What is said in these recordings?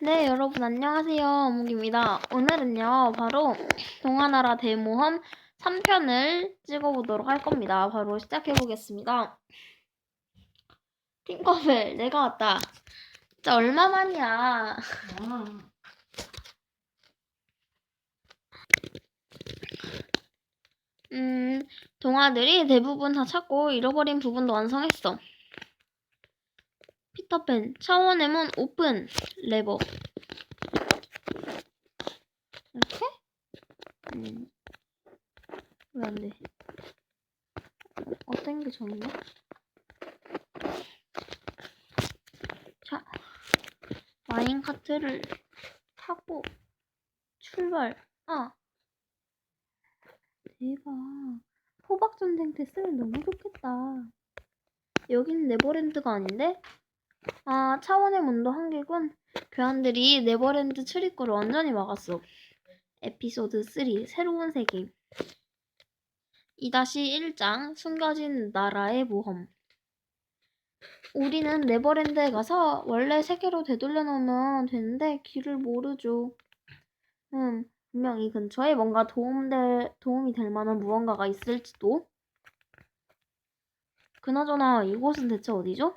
네, 여러분 안녕하세요. 어묵입니다. 오늘은요, 바로 동화나라 대모험 3편을 찍어보도록 할 겁니다. 바로 시작해보겠습니다. 팅커벨, 내가 왔다. 진짜 얼마만이야. 음, 동화들이 대부분 다 찾고 잃어버린 부분도 완성했어. 피터팬, 차원의 문 오픈, 레버. 이렇게? 음. 왜안 돼? 어떤 게 좋은데? 자, 와인 카트를 타고 출발. 아, 대박. 호박 전쟁 때 쓰면 너무 좋겠다. 여기는 네버랜드가 아닌데? 아, 차원의 문도 한계군. 교환들이 네버랜드 출입구를 완전히 막았어. 에피소드 3 새로운 세계 2-1장 숨겨진 나라의 모험 우리는 네버랜드에 가서 원래 세계로 되돌려 놓으면 되는데 길을 모르죠. 음, 분명 이 근처에 뭔가 도움될, 도움이 될 만한 무언가가 있을지도. 그나저나 이곳은 대체 어디죠?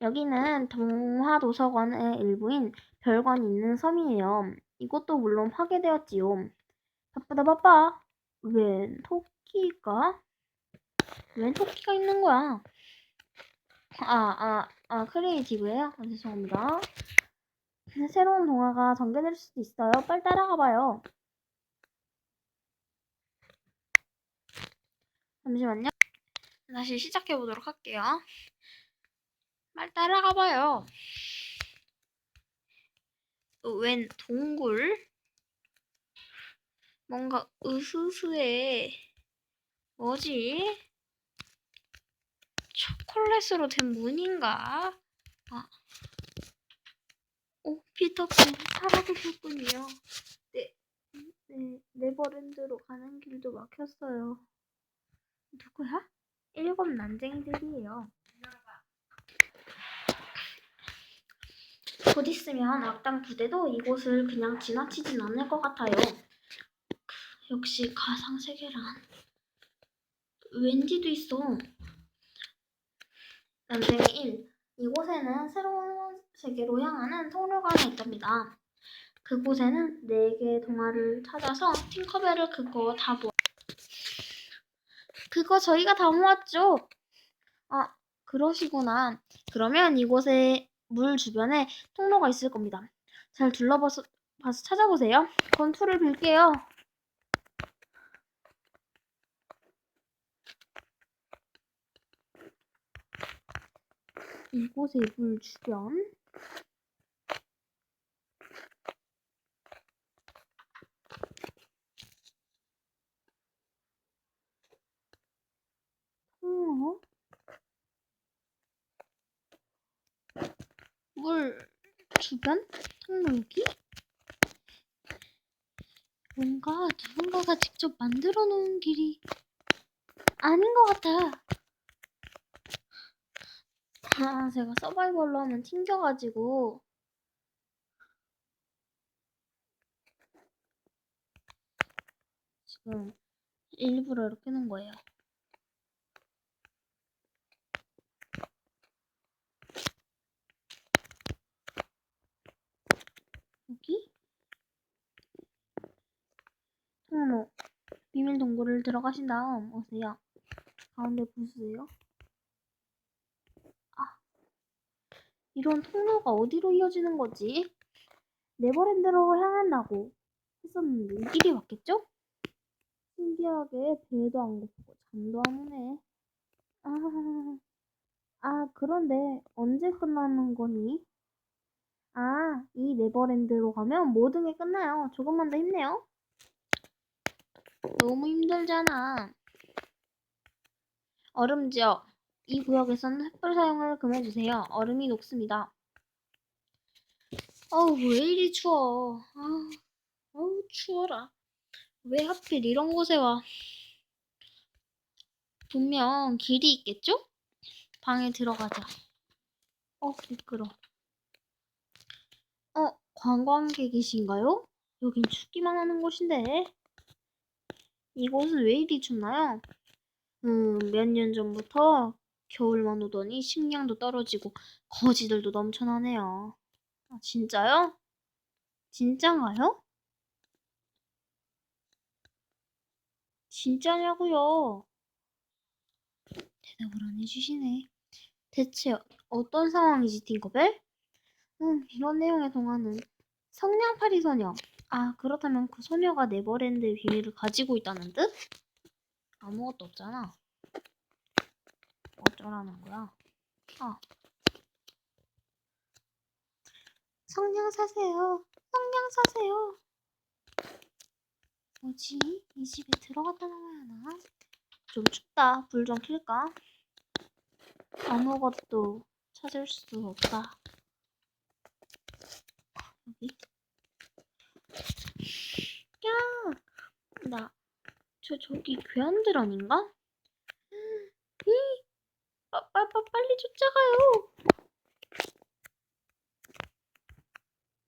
여기는 동화도서관의 일부인 별관이 있는 섬이에요. 이것도 물론 파괴되었지요. 바쁘다 바빠. 웬 토끼가? 웬 토끼가 있는 거야? 아, 아, 아, 크리에이티브예요? 아, 죄송합니다. 새로운 동화가 전개될 수도 있어요. 빨리 따라가 봐요. 잠시만요. 다시 시작해 보도록 할게요. 빨리 따라가 봐요. 어, 웬 동굴? 뭔가 으스스해. 뭐지? 초콜릿으로 된 문인가? 아. 오, 피터팬 살아계셨군요. 네, 네, 네버랜드로 가는 길도 막혔어요. 누구야? 일곱 난쟁이들이에요. 곧 있으면 악당 부대도 이곳을 그냥 지나치진 않을 것 같아요. 역시 가상세계란 왠지도 있어. 난쟁이 1. 이곳에는 새로운 세계로 향하는 하나 있답니다. 그곳에는 네 개의 동화를 찾아서 팅커벨을 그거 다 모아. 그거 저희가 다 모았죠? 아, 그러시구나. 그러면 이곳에 물 주변에 통로가 있을 겁니다. 잘 둘러봐서 봐서 찾아보세요. 건투를 빌게요. 이곳의 물 주변 통로 물 주변 통로 여기 뭔가 누군가가 직접 만들어 놓은 길이 아닌 것 같아. 아, 제가 서바이벌로 하면 튕겨가지고. 지금 일부러 이렇게 놓은 거예요. 여기? 통로. 동굴을 들어가신 다음 오세요. 가운데 부수세요. 이런 통로가 어디로 이어지는 거지? 네버랜드로 향한다고 했었는데 이 길이 맞겠죠? 신기하게 배도 안 고프고 잠도 안 오네. 아, 아 그런데 언제 끝나는 거니? 아, 이 네버랜드로 가면 모든 게 끝나요. 조금만 더 힘내요. 너무 힘들잖아. 얼음 지역. 이 구역에서는 횃불 사용을 금해주세요. 얼음이 녹습니다. 어우, 왜 이리 추워. 아, 어우, 추워라. 왜 하필 이런 곳에 와. 분명 길이 있겠죠? 방에 들어가자. 어, 미끄러. 어, 관광객이신가요? 여긴 춥기만 하는 곳인데. 이곳은 왜 이리 춥나요? 음, 몇 년 전부터 겨울만 오더니 식량도 떨어지고 거지들도 넘쳐나네요. 아, 진짜요? 진짠가요? 진짜냐고요? 대답을 안 해주시네. 대체 어떤 상황이지, 팅커벨? 음, 이런 내용의 동화는 성냥팔이 소녀. 아, 그렇다면 그 소녀가 네버랜드의 비밀을 가지고 있다는 뜻? 아무것도 없잖아. 어쩌라는 거야? 아. 성냥 사세요. 성냥 사세요. 뭐지? 이 집에 들어갔다 나와야 하나? 좀 춥다. 불좀 켤까? 아무것도 찾을 수 없다. 여기? 야! 나, 저, 저기 괴한들 아닌가? 이! 빠, 빠, 빠, 빨리 쫓아가요!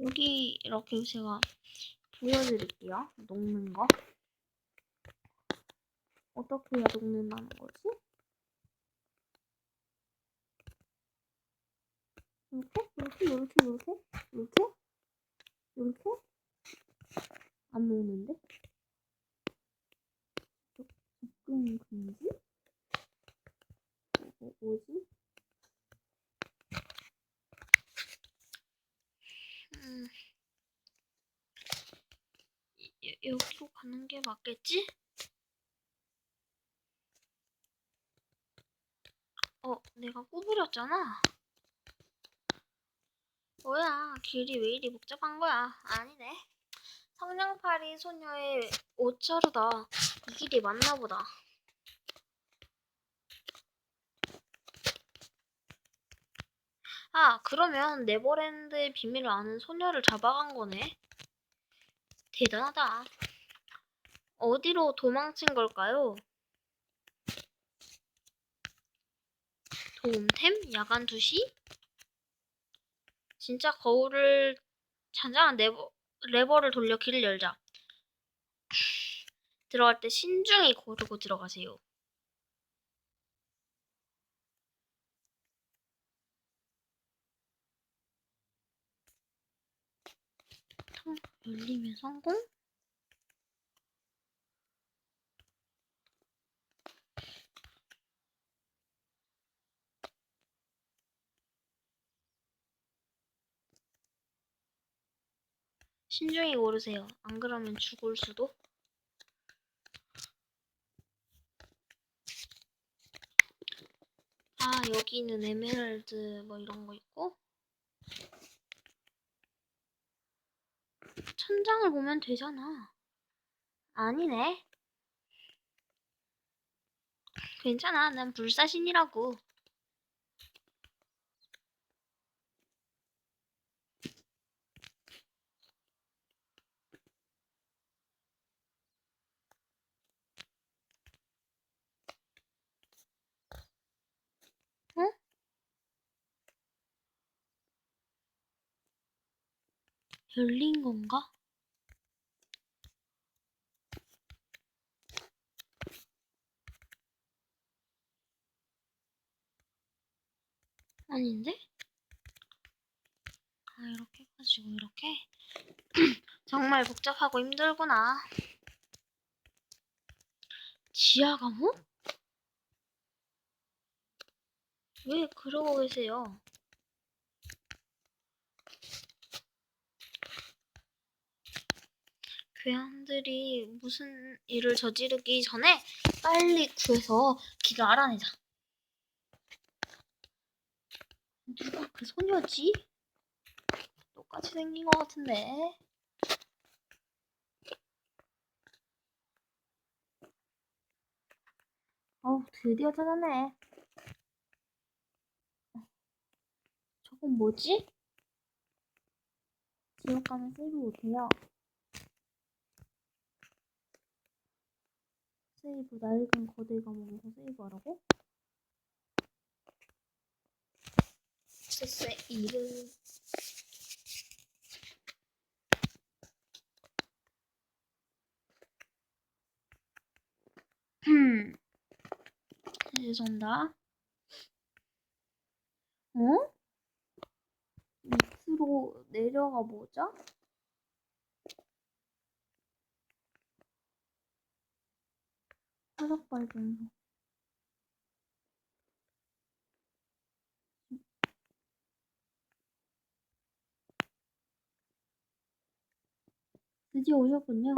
여기 이렇게 제가 보여드릴게요. 녹는 거. 어떻게 해야 녹는다는 거지? 이렇게? 이렇게? 이렇게? 이렇게? 이렇게? 안 녹는데? 접근 금지? 뭐, 뭐지? 음, 여, 여기로 가는 게 맞겠지? 어, 내가 구부렸잖아. 뭐야, 길이 왜 이리 복잡한 거야? 아니네. 성냥팔이 소녀의 옷자루다. 이 길이 맞나 보다. 아, 그러면 네버랜드의 비밀을 아는 소녀를 잡아간 거네. 대단하다. 어디로 도망친 걸까요? 도움템? 야간 2시? 진짜 거울을 잔잔한 레버, 레버를 돌려 길을 열자. 들어갈 때 신중히 고르고 들어가세요. 통 열리면 성공? 신중히 고르세요. 안 그러면 죽을 수도. 아, 여기는 에메랄드 뭐 이런 거 있고. 천장을 보면 되잖아. 아니네. 괜찮아. 난 불사신이라고. 열린 건가? 아닌데? 아, 이렇게 해가지고, 이렇게? 정말 복잡하고 힘들구나. 지하 감옥? 왜 그러고 계세요? 괴한들이 무슨 일을 저지르기 전에 빨리 구해서 길을 알아내자. 누가 그 소녀지? 똑같이 생긴 것 같은데. 어우, 드디어 찾았네. 저건 뭐지? 지옥 가면 세이브 못해요. 세이브 낡은 거대가 뭔거 세이브하라고? 소스의 음. 이름 죄송다 어? 밑으로 내려가 보자 화력 발전소. 드디어 오셨군요.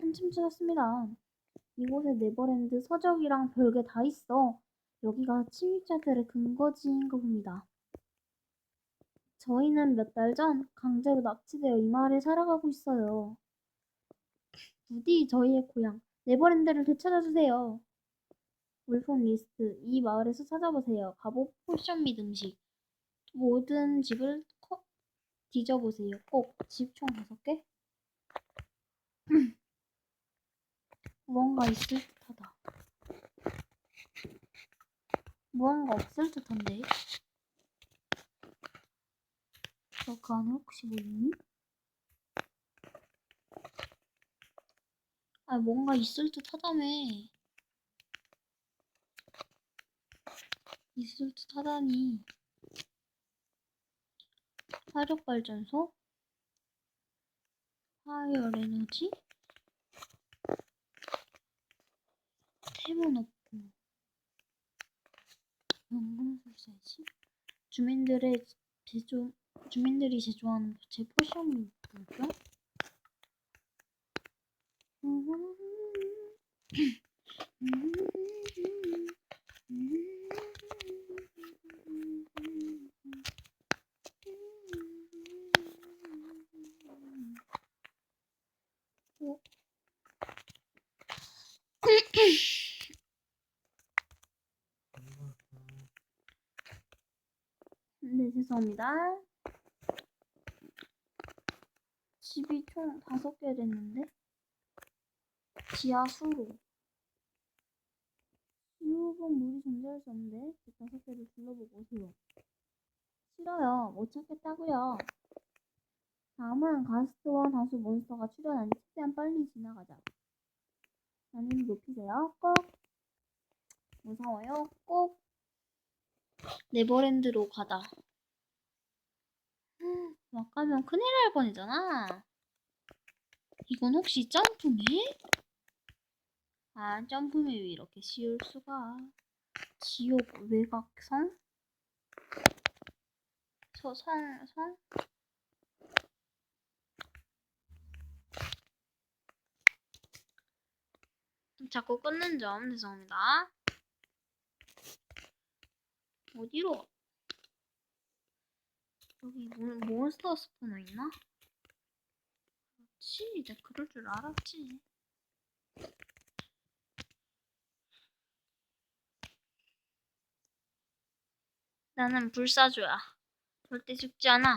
한참 찾았습니다. 이곳에 네버랜드 서적이랑 별게 다 있어. 여기가 침입자들의 근거지인 가 봅니다. 저희는 몇 달 전 강제로 납치되어 이 마을에 살아가고 있어요. 부디 저희의 고향 네버랜드를 되찾아주세요. 물품 리스트 이 마을에서 찾아보세요. 갑옷, 포션 및 음식 모든 집을 커- 뒤져보세요. 꼭 집 총 다섯 개? 무언가 있을 듯하다. 무언가 없을 듯한데. 저그 안에 혹시 뭐 있니? 아, 뭔가 있을 듯 하다며. 있을 듯 하다니. 화력발전소? 파이어 에너지? 템은 없고. 연금술사지? 주민들의 제조, 주민들이 제조하는 제 뭐죠? 어? 네, 죄송합니다. 집이 총 다섯 개 됐는데? 지하수로. 지옥은 물이 존재할 수 없는데? 그 다섯 개를 둘러보고 오세요. 싫어요. 못 찾겠다고요. 다음은 가스트와 다수 몬스터가 출현하니 최대한 빨리 지나가자. 난이도 높이세요. 꼭. 무서워요. 꼭. 네버랜드로 가다. 막 가면 큰일 날 뻔했잖아. 이건 혹시 점프맵? 아, 점프맵이 이렇게 쉬울 수가. 지옥 외곽성? 서, 성, 성? 자꾸 끊는 점 죄송합니다. 어디로? 여기 몬, 몬스터 스포너 있나? 그렇지, 내가 그럴 줄 알았지. 나는 불사조야. 절대 죽지 않아.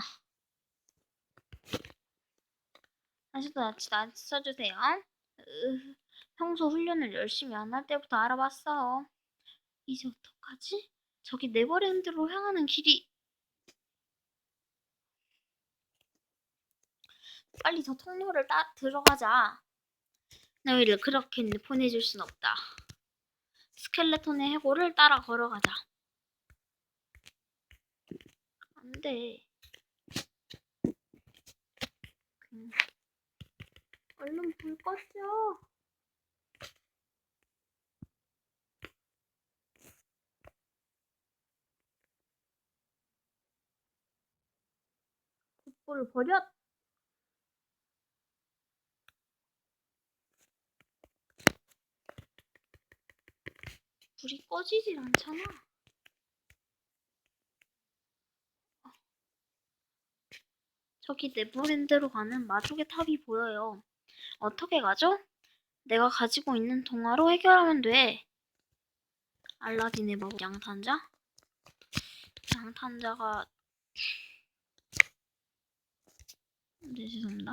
다시도 같이 나 써주세요. 으, 평소 훈련을 열심히 안 할 때부터 알아봤어. 이제 어떡하지? 저기 네버랜드로 향하는 길이 빨리 저 통로를 따 들어가자. 너희를 그렇게 보내줄 순 없다. 스켈레톤의 해골을 따라 걸어가자. 안 돼. 음. 얼른 불 꺼져. 불을 버렸. 불이 꺼지질 않잖아. 저기 네버랜드로 가는 마족의 탑이 보여요. 어떻게 가죠? 내가 가지고 있는 동화로 해결하면 돼. 알라딘의 마법 양탄자? 양탄자가 네 죄송합니다.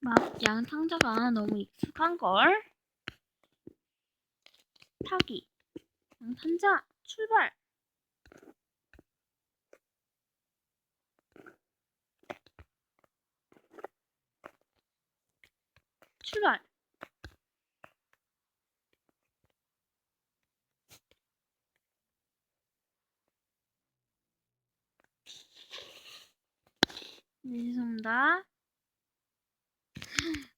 막 양탄자가 너무 익숙한 걸. 타기. 양탄자 출발. 출발! 네, 죄송합니다.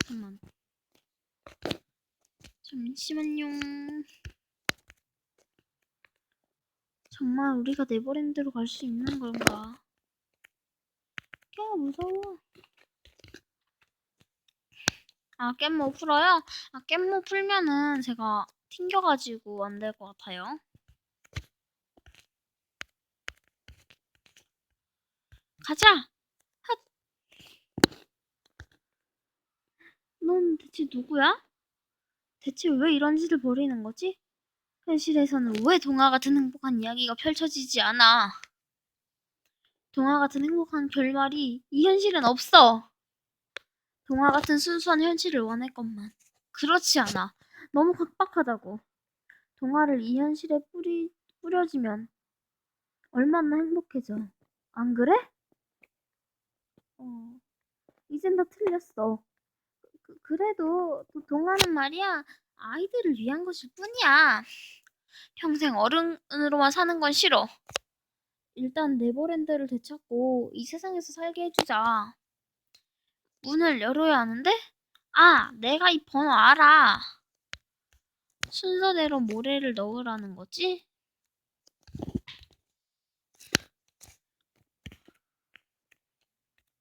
잠깐만. 잠시만요. 정말 우리가 네버랜드로 갈 수 있는 건가? 야, 무서워. 아, 깻모 풀어요? 아, 깻모 풀면은 제가 튕겨가지고 안 될 것 같아요. 가자! 핫! 넌 대체 누구야? 대체 왜 이런 짓을 벌이는 거지? 현실에서는 왜 동화 같은 행복한 이야기가 펼쳐지지 않아? 동화 같은 행복한 결말이 이 현실엔 없어! 동화 같은 순수한 현실을 원할 것만. 그렇지 않아. 너무 각박하다고. 동화를 이 현실에 뿌리, 뿌려지면 얼마나 행복해져. 안 그래? 어, 이젠 다 틀렸어. 그, 그래도 또 동화는 말이야 아이들을 위한 것일 뿐이야. 평생 어른으로만 사는 건 싫어. 일단 네버랜드를 되찾고 이 세상에서 살게 해주자. 문을 열어야 하는데? 아, 내가 이 번호 알아. 순서대로 모래를 넣으라는 거지?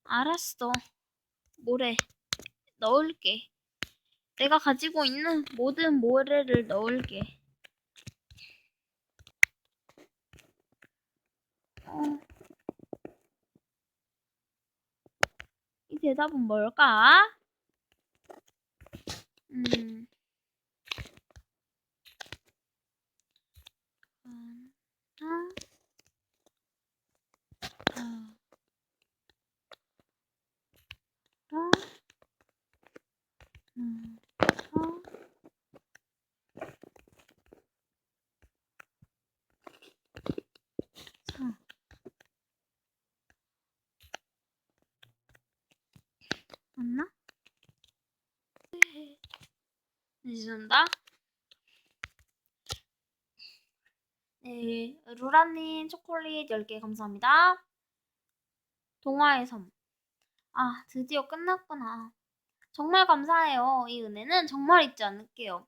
알았어. 모래 넣을게. 내가 가지고 있는 모든 모래를 넣을게. 어. 이 대답은 뭘까? 음. 음, 아. 아. 아. 음. 아. 자. 맞나? 네. 죄송합니다. 네, 루라님 초콜릿 10개 감사합니다. 동화의 섬. 아, 드디어 끝났구나. 정말 감사해요. 이 은혜는 정말 잊지 않을게요.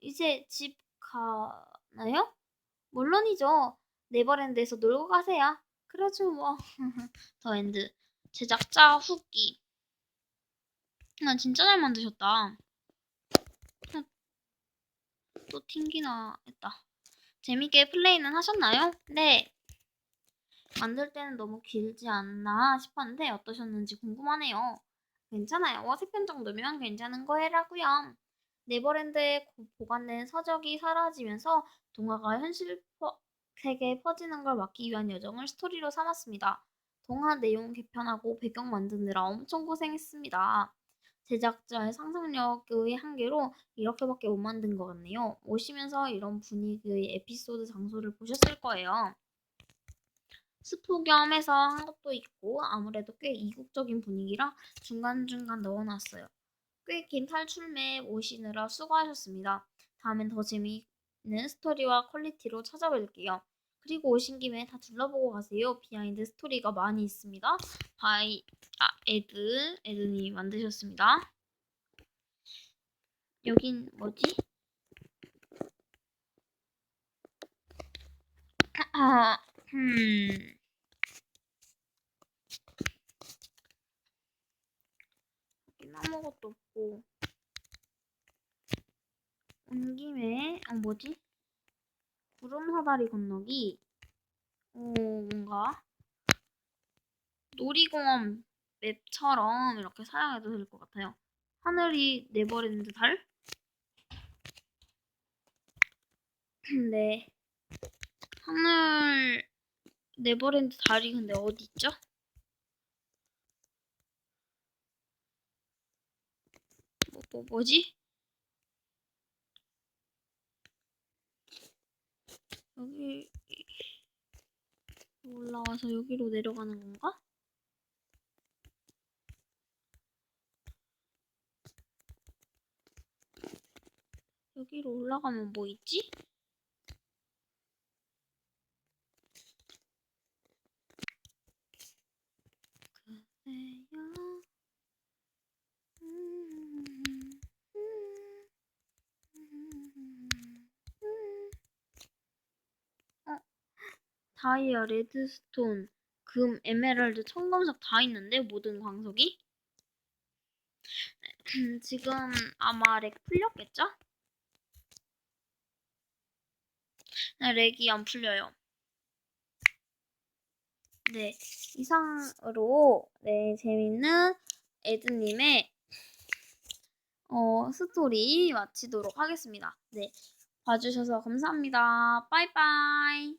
이제 집 가나요? 물론이죠. 네버랜드에서 놀고 가세요. 그러죠 뭐. 더 엔드. 제작자 후기. 나 진짜 잘 만드셨다. 또 튕기나 했다. 재밌게 플레이는 하셨나요? 네. 만들 때는 너무 길지 않나 싶었는데 어떠셨는지 궁금하네요. 괜찮아요. 어색 편 정도면 괜찮은 거라고요. 네버랜드에 고- 보관된 서적이 사라지면서 동화가 현실 퍼- 세계에 퍼지는 걸 막기 위한 여정을 스토리로 삼았습니다. 동화 내용 개편하고 배경 만드느라 엄청 고생했습니다. 제작자의 상상력의 한계로 이렇게밖에 못 만든 것 같네요. 오시면서 이런 분위기의 에피소드 장소를 보셨을 거예요. 스포 겸해서 한 것도 있고 아무래도 꽤 이국적인 분위기라 중간중간 넣어놨어요. 꽤 긴 탈출맵 오시느라 수고하셨습니다. 다음엔 더 재미있는 스토리와 퀄리티로 찾아뵐게요. 그리고 오신 김에 다 둘러보고 가세요. 비하인드 스토리가 많이 있습니다. 바이 아 에드 에드님 만드셨습니다. 여긴 뭐지? 아, 음. 여긴 아무것도 없고 온 김에 어 뭐지? 구름 사다리 건너기 어 뭔가 놀이공원 맵처럼 이렇게 사용해도 될 것 같아요. 하늘이 네버랜드 달? 근데 하늘 네버랜드 달이 근데 어디 있죠? 뭐, 뭐 뭐지? 여기 올라와서 여기로 내려가는 건가? 여기로 올라가면 뭐 있지? 어? 다이아, 레드스톤, 금, 에메랄드, 청검석 다 있는데 모든 광석이? 지금 아마 렉 풀렸겠죠? 네, 렉이 안 풀려요. 네, 이상으로 네 재밌는 에드님의 어, 스토리 마치도록 하겠습니다. 네, 봐주셔서 감사합니다. 빠이빠이.